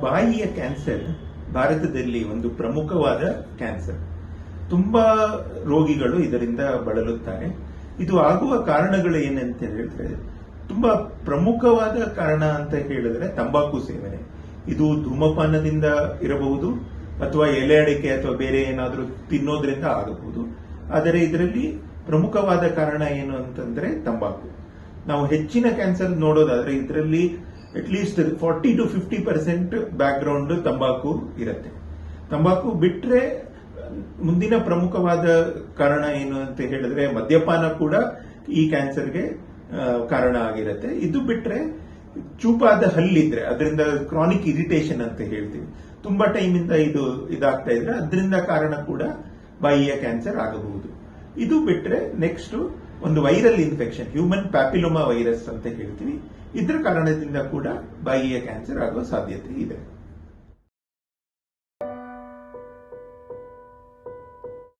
ಬಾಯಿಯ ಕ್ಯಾನ್ಸರ್ ಭಾರತದಲ್ಲಿ ಒಂದು ಪ್ರಮುಖವಾದ ಕ್ಯಾನ್ಸರ್. ತುಂಬಾ ರೋಗಿಗಳು ಇದರಿಂದ ಬಳಲುತ್ತಾರೆ. ಇದು ಆಗುವ ಕಾರಣಗಳು ಏನಂತ ಹೇಳಿದ್ರೆ, ತುಂಬಾ ಪ್ರಮುಖವಾದ ಕಾರಣ ಅಂತ ಹೇಳಿದ್ರೆ ತಂಬಾಕು ಸೇವನೆ. ಇದು ಧೂಮಪಾನದಿಂದ ಇರಬಹುದು, ಅಥವಾ ಎಲೆ ಅಡಿಕೆ ಅಥವಾ ಬೇರೆ ಏನಾದರೂ ತಿನ್ನೋದ್ರಿಂದ ಆಗಬಹುದು. ಆದರೆ ಇದರಲ್ಲಿ ಪ್ರಮುಖವಾದ ಕಾರಣ ಏನು ಅಂತಂದ್ರೆ ತಂಬಾಕು. ನಾವು ಹೆಚ್ಚಿನ ಕ್ಯಾನ್ಸರ್ ನೋಡೋದಾದ್ರೆ ಇದರಲ್ಲಿ at least forty to fifty percent background ತಂಬಾಕು ಇರುತ್ತೆ. ತಂಬಾಕು ಬಿಟ್ರೆ, ಮುಂದಿನ ಪ್ರಮುಖವಾದ ಕಾರಣ ಏನು ಅಂತ ಹೇಳಿದ್ರೆ ಮದ್ಯಪಾನ ಕೂಡ ಈ ಕ್ಯಾನ್ಸರ್ಗೆ ಕಾರಣ ಆಗಿರುತ್ತೆ. ಇದು ಬಿಟ್ರೆ ಚೂಪಾದ ಹಲ್ಲಿದ್ರೆ, ಅದರಿಂದ ಕ್ರಾನಿಕ್ ಇರಿಟೇಷನ್ ಅಂತ ಹೇಳ್ತೀವಿ. ತುಂಬಾ ಟೈಮಿಂದ ಇದು ಇದಾಗ್ತಾ ಇದ್ರೆ ಅದರಿಂದ ಕಾರಣ ಕೂಡ ಬಾಯಿಯ ಕ್ಯಾನ್ಸರ್ ಆಗಬಹುದು. ಇದು ಬಿಟ್ರೆ ನೆಕ್ಸ್ಟ್ ಒಂದು viral infection, human papilloma virus ಅಂತ ಹೇಳ್ತೀವಿ. ಇದ್ರ ಕಾರಣದಿಂದ ಕೂಡ ಬಾಯಿಯ ಕ್ಯಾನ್ಸರ್ ಆಗೋ ಸಾಧ್ಯತೆ ಇದೆ.